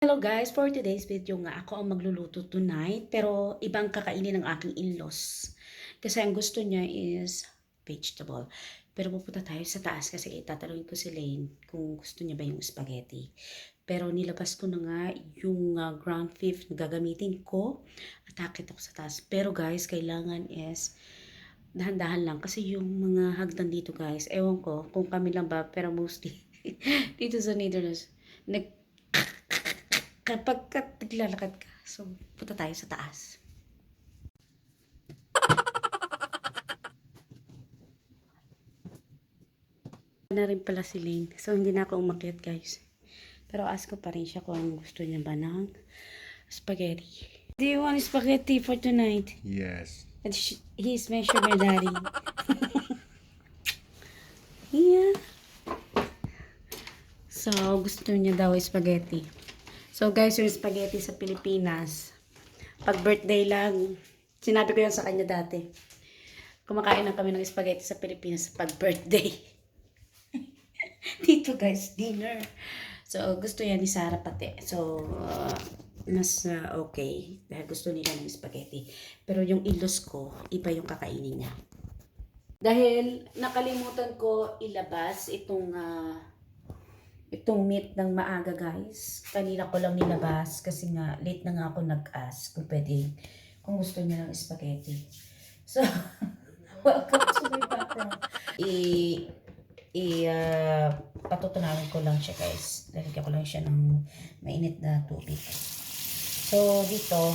Hello guys, for today's video nga ako ang magluluto tonight pero ibang kakainin ng aking in-laws. Kasi ang gusto niya is vegetable. Pero pupunta tayo sa taas kasi itatanungin ko si Lane kung gusto niya ba yung spaghetti. Pero nilabas ko na nga yung uh, ground beef na gagamitin ko at akit ako sa taas. Pero guys, kailangan is dahan-dahan lang kasi yung mga hagdan dito guys, ewan ko kung kami lang ba pero mostly dito sa Netherlands nag kapag ka naglalakad ka. So, punta tayo sa taas. na rin pala si Lane. So, hindi na ako umakyat, guys. Pero ask ko pa rin siya kung gusto niya ba ng spaghetti. Do you want spaghetti for tonight? Yes. And sh- he's measured by daddy. yeah. So, gusto niya daw spaghetti. So, guys, yung spaghetti sa Pilipinas, pag birthday lang, sinabi ko yan sa kanya dati. Kumakain lang kami ng spaghetti sa Pilipinas pag birthday. Dito, guys, dinner. So, gusto yan ni Sarah pati. So, uh, uh, okay. Dahil gusto nila ng spaghetti. Pero yung ilos ko, iba yung kakainin niya. Dahil nakalimutan ko ilabas itong ah, itong meat ng maaga guys. Kanina ko lang nilabas kasi nga late na nga ako nag-ask kung pwede kung gusto niya ng spaghetti. So, welcome to my background. I i ah, patutunawin ko lang siya guys. Lalagyan ko lang siya ng mainit na tubig. So, dito,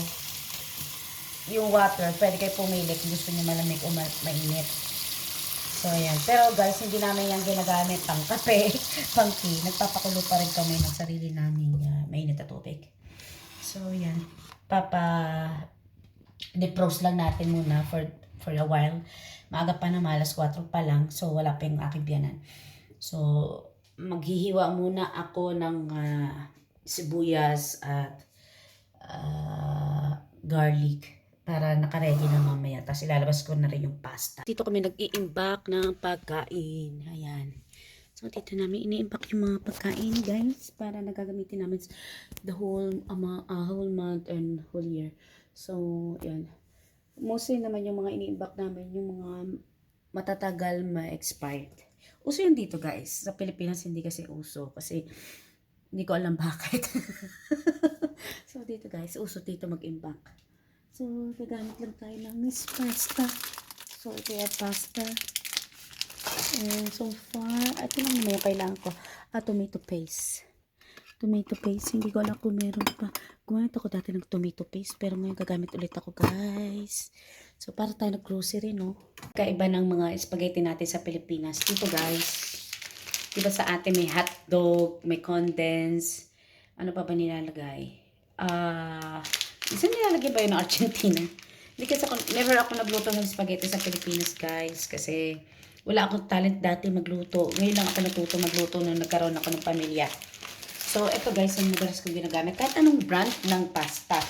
yung water, pwede kayo pumili kung gusto niyo malamig o ma- mainit. So, ayan. Pero guys, hindi namin yan ginagamit pang kape, pang tea. Nagpapakulo pa rin kami ng sarili namin uh, mainit na tubig. So, ayan. Papa, defrost lang natin muna for for a while. Maaga pa naman, alas 4 pa lang. So, wala pa yung aking biyanan. So, maghihiwa muna ako ng ah, sibuyas at ah, garlic para nakaready na mamaya. Tapos ilalabas ko na rin yung pasta. Dito kami nag-i-imbak ng pagkain. Ayan. So, dito namin ini-imbak yung mga pagkain, guys, para nagagamitin namin the whole, ama, ah, whole month and whole year. So, yan. Mostly naman yung mga ini-imbak namin, yung mga matatagal ma-expired. Uso yun dito, guys. Sa Pilipinas, hindi kasi uso. Kasi, hindi ko alam bakit. so, dito, guys, uso dito mag-imbak. So, gagamit lang tayo ng Miss Pasta. So, ito yung pasta. And so far, ito lang naman kailangan ko. Ah, tomato paste. Tomato paste. Hindi ko alam kung meron pa. Gumamit ako dati ng tomato paste. Pero ngayon gagamit ulit ako, guys. So, para tayo nag-grocery, no? Kaiba ng mga spaghetti natin sa Pilipinas. Dito, guys. Diba sa atin may hotdog, may condense. Ano pa ba nilalagay? Ah... Isa nilalagay ba yun ng Argentina? Kasi ako, never ako nagluto ng spaghetti sa Pilipinas, guys. Kasi wala akong talent dati magluto. Ngayon lang ako natuto magluto nung nagkaroon ako ng pamilya. So, ito guys, ang madalas kong ginagamit. Kahit anong brand ng pasta.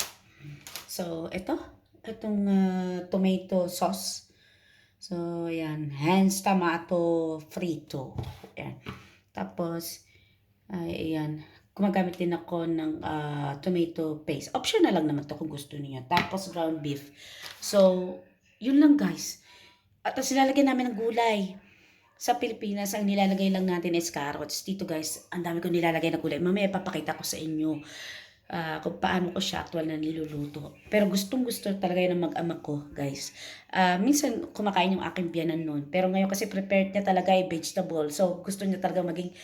So, ito. Itong ah, tomato sauce. So, ayan. Hands tomato frito. Ayan. Tapos, ay, ayan gumagamit din ako ng ah, tomato paste. Optional lang naman to kung gusto niya. Tapos ground beef. So, yun lang guys. At tapos nilalagyan namin ng gulay. Sa Pilipinas, ang nilalagay lang natin is carrots. Dito guys, ang dami ko nilalagay na gulay. Mamaya papakita ko sa inyo ah, kung paano ko siya actual na niluluto. Pero gustong gusto talaga yun ng mag-ama ko, guys. Ah, minsan kumakain yung aking biyanan noon. Pero ngayon kasi prepared niya talaga ay vegetable. So, gusto niya talaga maging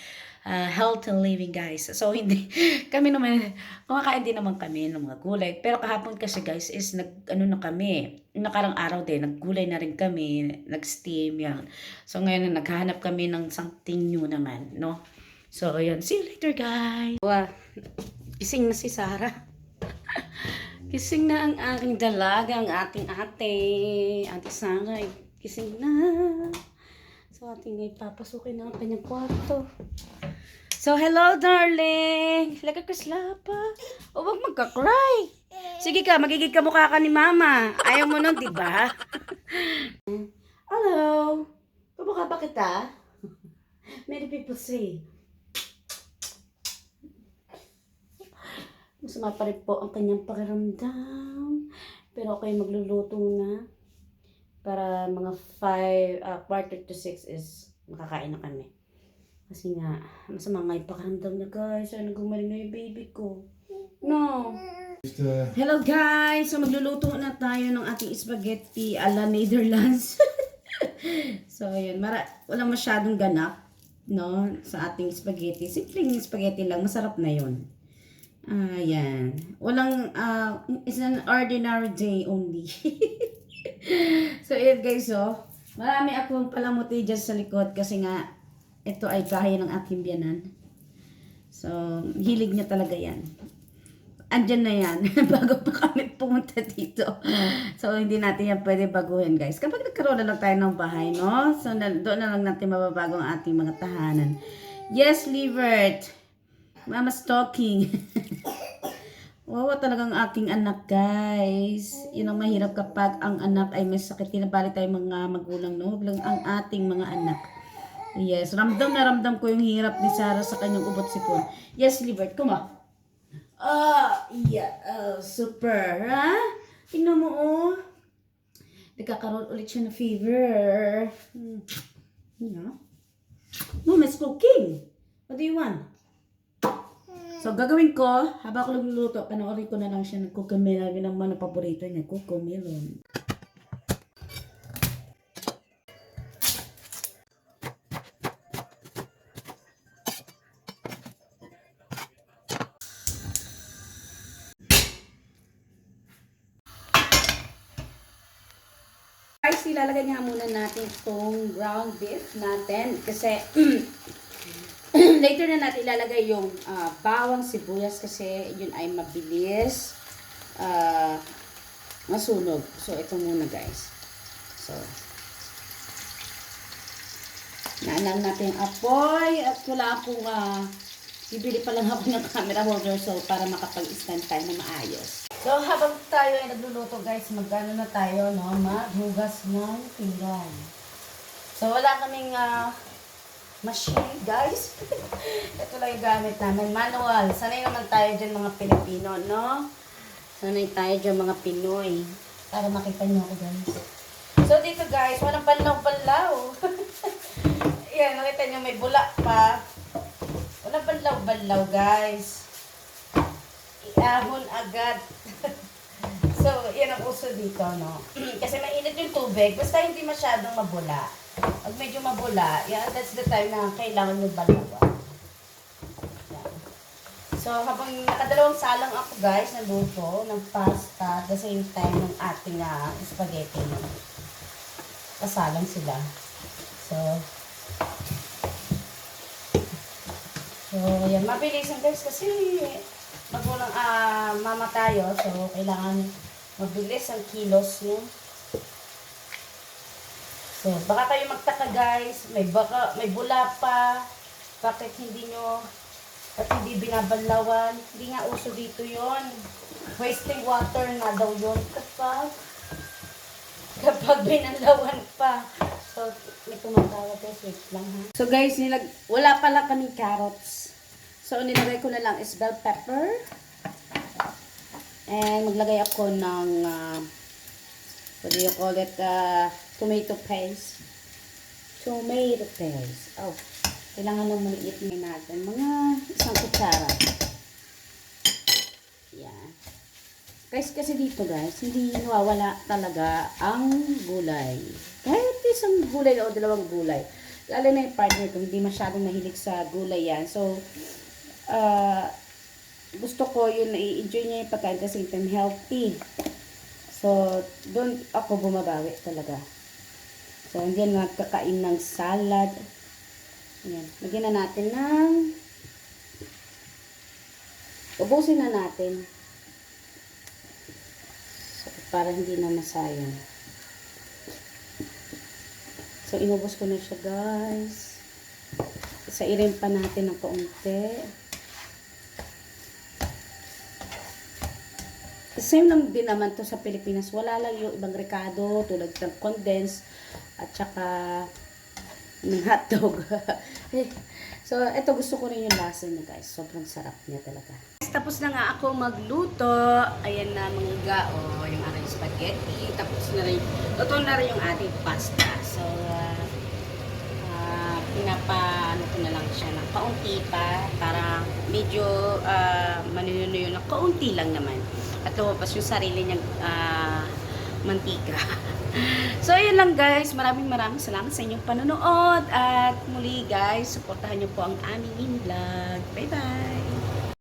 uh, healthy living guys. So hindi kami naman kumakain din naman kami ng mga gulay. Pero kahapon kasi guys is nag ano na kami. Nakarang araw din naggulay na rin kami, nag-steam yan. So ngayon naghahanap kami ng something new naman, no? So ayun, see you later guys. Wow. Gising na si Sarah. Gising na ang aking dalaga, ang ating ate. Ate Sarah, gising na. So, ating ngay papasukin na ang kanyang kwarto. So, hello, darling. Lagay ko slapa. O, wag magka-cry. Sige ka, magiging kamukha ka ni mama. Ayaw mo nun, di ba? hello. Kamukha ba kita? Many people say. Masama pa rin po ang kanyang pakiramdam. Pero okay, magluluto na. Para mga 5, uh, quarter to 6 is makakain na kami. Kasi nga, masama nga yung pakiramdam niya guys. Sana gumaling na yung baby ko. No. Uh, Hello guys! So magluluto na tayo ng ating spaghetti ala Netherlands. so yun, mara walang masyadong ganap no sa ating spaghetti. Simpleng spaghetti lang, masarap na yun. Ayan. Walang, ah, it's an ordinary day only. so yun guys, oh. Marami akong palamuti dyan sa likod kasi nga ito ay kaya ng aking biyanan. So, hilig niya talaga yan andyan na yan bago pa kami pumunta dito. So, hindi natin yan pwede baguhin, guys. Kapag nagkaroon na lang tayo ng bahay, no? So, na, doon na lang natin mababago ang ating mga tahanan. Yes, Livert. Mama's talking. Wow, talagang aking anak, guys. Yun ang mahirap kapag ang anak ay may sakit. Tinabali tayo mga magulang, no? Huwag lang ang ating mga anak. Yes, ramdam na ramdam ko yung hirap ni Sarah sa kanyang ubot sipon. Yes, Livert, kuma. Ah, yeah. Oh, super. Ha? Tingnan mo, oh. Nagkakaroon ulit siya ng fever. Hmm. Yeah. Mom, it's cooking. What do you want? So, gagawin ko, habang ako nagluluto, panoorin ko na lang siya ng kukumelon. Yun ang mga paborito niya, kukumelon. Ilalagay nga muna natin itong ground beef natin. Kasi, later na natin ilalagay yung ah, bawang sibuyas kasi yun ay mabilis ah, masunog. So, ito muna guys. So, naalang natin yung apoy at wala akong ah, bibili pa lang ako ng camera holder so para makapag-stand tayo na maayos. So, habang tayo ay nagluluto guys, magkano na tayo, no? Maghugas ng pinggan. So, wala kaming ah, machine, guys. Ito lang yung gamit namin. Manual. Sanay naman tayo dyan mga Pilipino, no? Sanay tayo dyan mga Pinoy. Para makita niyo ako, guys. So, dito guys, walang banlaw-banlaw. Yan, nakita niyo may bula pa. Walang banlaw-banlaw, guys. Iahon agad. Yan ang uso dito, no? Kasi mainit yung tubig. Basta hindi masyadong mabula. Pag medyo mabula, yan, that's the time na kailangan yung balawa. So, habang nakadalawang salang ako, guys, naluto ng pasta the same time ng ating ah, spaghetti. Kasalang sila. So, So, yan. Mabilis yan guys kasi magulang ah, mama tayo. So, kailangan mabilis ang kilos niyo. So, baka kayo magtaka guys. May baka, may bula pa. Bakit hindi nyo at hindi binabanlawan. Hindi nga uso dito yon Wasting water na daw yun kapag kapag binanlawan pa. So, may tumatawag guys. Wait lang ha. So guys, nilag wala pala kaming carrots. So, nilagay ko na lang is bell pepper. And maglagay ako ng uh, what do you call it? Uh, tomato paste. Tomato paste. Oh, kailangan ng maliit na natin. Mga isang kutsara. Yan. Guys, kasi dito guys, hindi nawawala talaga ang gulay. Kahit isang gulay o dalawang gulay. Lalo na yung partner ko, hindi masyadong mahilig sa gulay yan. So, uh, gusto ko yun, na-enjoy niya yung pagkain kasi time healthy. So, doon ako bumabawi talaga. So, hindi na kakain ng salad. Ayan. Lagyan na natin ng ubusin na natin. So, para hindi na masayang. So, inubos ko na siya, guys. Isairin pa natin ng kaunti. Same lang din naman to sa Pilipinas. Wala lang yung ibang rekado tulad ng condensed at saka ng hotdog. so, ito gusto ko rin yung lasa niya guys. Sobrang sarap niya talaga. tapos na nga ako magluto. Ayan na mga o yung aking spaghetti. Tapos na rin, luto na rin yung ating pasta. So, ah, ah, pinapa, ano ko na lang siya ng kaunti pa. Para medyo uh, maninuyo na kaunti lang naman. At lumabas yung sarili niyang ah, mantika. So, ayun lang guys. Maraming maraming salamat sa inyong panonood. At muli guys, supportahan niyo po ang aming vlog. Bye-bye!